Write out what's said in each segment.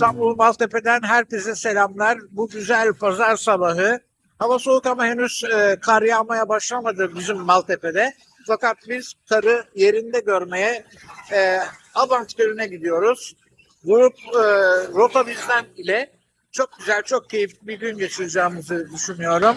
İstanbul Maltepe'den herkese selamlar. Bu güzel pazar sabahı. Hava soğuk ama henüz e, kar yağmaya başlamadı bizim Maltepe'de. Fakat biz karı yerinde görmeye e, Abant Gölü'ne gidiyoruz. Grup e, Rota Bizden ile çok güzel, çok keyifli bir gün geçireceğimizi düşünüyorum.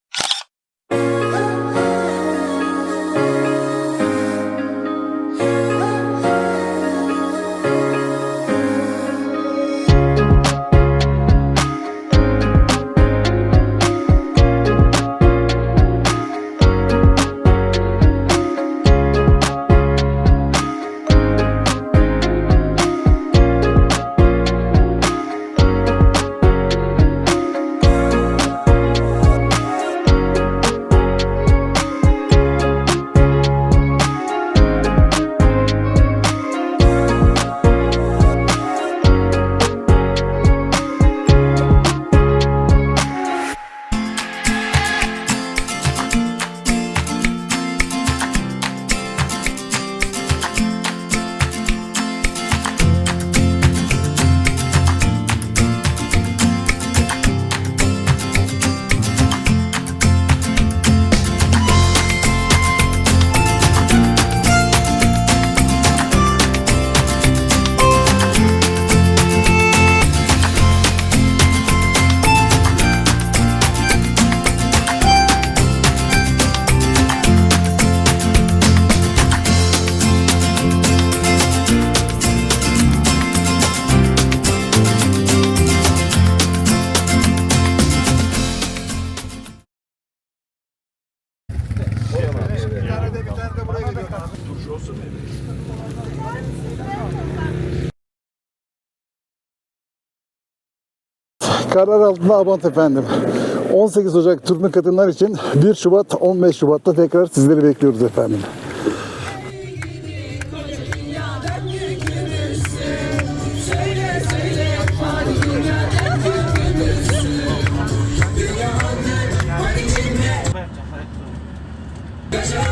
olsun. Karar altında Abant efendim. 18 Ocak turnu kadınlar için 1 Şubat 15 Şubat'ta tekrar sizleri bekliyoruz efendim. Yaşa!